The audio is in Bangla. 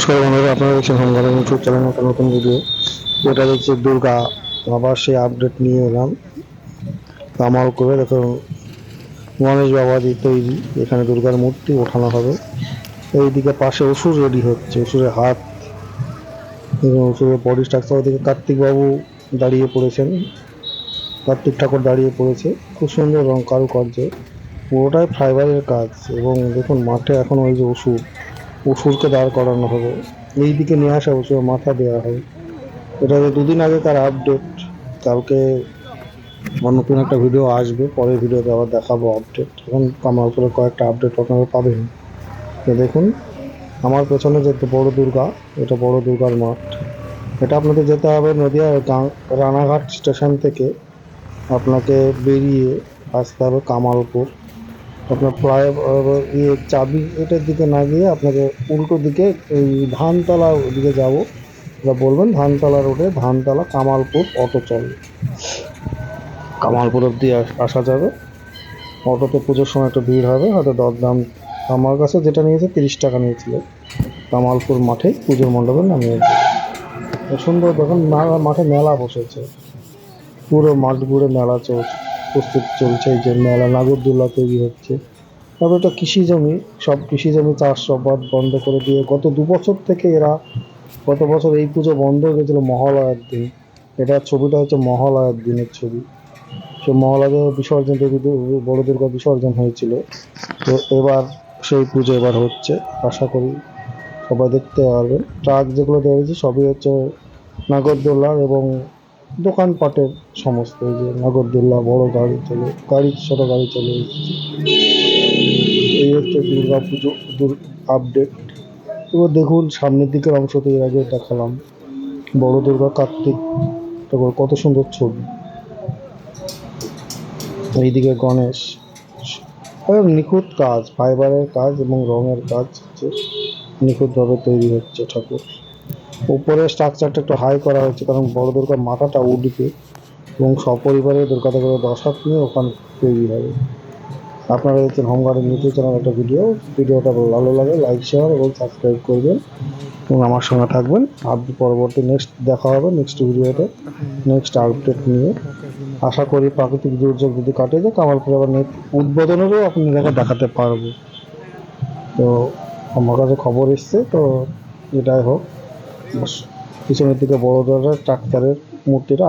নমস্কার বন্ধুরা, আপনারা দেখছেন হোমগার্ডেন ইউটিউব চ্যানেল একটা নতুন ভিডিও এটা হচ্ছে দুর্গা, আবার সেই আপডেট নিয়ে এলাম। কামাল করে দেখুন, গণেশ বাবাজি তৈরি, এখানে দুর্গার মূর্তি ওঠানো হবে। এইদিকে পাশে অসুর রেডি হচ্ছে অসুরের হাত, এবং অসুরের বডি স্ট্রাকচার ওদিকে কার্তিক বাবু দাঁড়িয়ে পড়েছেন। কার্তিক ঠাকুর দাঁড়িয়ে পড়েছে, খুব সুন্দর রং কারুকার্য। পুরোটাই ফাইবারের কাজ, এবং দেখুন মাঠে এখন ওই যে অসুর অসুরকে দাঁড় করানো হবে। এই দিকে নিয়ে আসা অসুর মাথা দেওয়া হবে এটা দুদিন আগেকার আপডেট কালকে নতুন একটা ভিডিও আসবে, পরের ভিডিওতে আবার দেখাবো আপডেট এখন আমার উপরে কয়েকটা আপডেট আপনারা পাবেন। তো দেখুন, আমার পেছনে যে বড় দুর্গা, এটা বড় দুর্গার মাঠ। এটা আপনাদের যেতে হবে নদিয়া রানাঘাট স্টেশন থেকে। আপনাকে বেরিয়ে আসতে হবে কামালপুর। আপনার আহ, ইয়ে চাবি এটার দিকে না গিয়ে আপনাকে উল্টো দিকে এই ধানতলা দিকে যাব। ওরা বলবেন ধানতলা রোডে ধানতলা কামালপুর অটো চলে কামালপুর অব্দি আসা যাবে। অটোতে পুজোর সময় একটু ভিড় হবে হয়তো দরদাম। আমার কাছে যেটা নিয়েছে তিরিশ টাকা নিয়েছিল। কামালপুর মাঠে পুজোর মণ্ডপে নামিয়ে সুন্দর দেখুন মাঠে মেলা বসেছে। পুরো মাঠ ঘুরে মেলা চলছে। প্রস্তুত চলছে, এই যে মেলা নাগরদোল্লা তৈরি হচ্ছে। তবে এটা কৃষি জমি, সব কৃষি জমি চাষাবাদ বন্ধ করে দিয়ে গত দু বছর থেকে এরা, গত বছর এই পুজো বন্ধ হয়ে গেছিল মহালয়ার দিন। এটা ছবিটা হচ্ছে মহালয়ার দিনের ছবি। সে মহালয়া বিসর্জন দু- বড় দুর্গা বিসর্জন হয়েছিল। তো এবার সেই পুজো এবার হচ্ছে, আশা করি সবাই দেখতে পারবে ট্রাক যেগুলো দেখেছি সবই হচ্ছে নাগরদোল্লার এবং দোকানপাটের সমস্ত যে নাগরদোল্লা, বড় গাড়ি চলে, গাড়ি, ছোট গাড়ি চলে এসেছে। এই হচ্ছে দুর্গা পুজো আপডেট এবার দেখুন, সামনের দিকের অংশ তো এর আগে দেখালাম, বড় দুর্গা কার্তিক। তারপর কত সুন্দর ছবি। এইদিকে গণেশ। নিখুঁত কাজ, ফাইবারের কাজ এবং রঙের কাজ হচ্ছে, নিখুঁতভাবে তৈরি হচ্ছে ঠাকুর। উপরে স্ট্রাকচারটা একটু হাই করা হয়েছে, কারণ বড় দুর্গার মাথাটা উঠবে এবং সপরিবারে দুর্গা ঠাকুরের দশ নিয়ে ওখানে তৈরি হবে। আপনারা দেখছেন হোম গার্ডেন ইউটিউব চ্যানেল একটা ভিডিও ভিডিওটা ভালো লাগে লাইক শেয়ার এবং সাবস্ক্রাইব করবেন এবং আমার সঙ্গে থাকবেন। আপনি পরবর্তী নেক্সট দেখা হবে নেক্সট ভিডিওতে নেক্সট আপডেট নিয়ে। আশা করি প্রাকৃতিক দুর্যোগ যদি কাটে যায় কামালপুর আবার নেট উদ্বোধনেরও আপনাদেরকে দেখাতে পারব। তো আমার কাছে খবর এসছে, তো এটাই হোক। পিছনের দিকে বড় ধরনের ট্রাক্টরের মূর্তিটা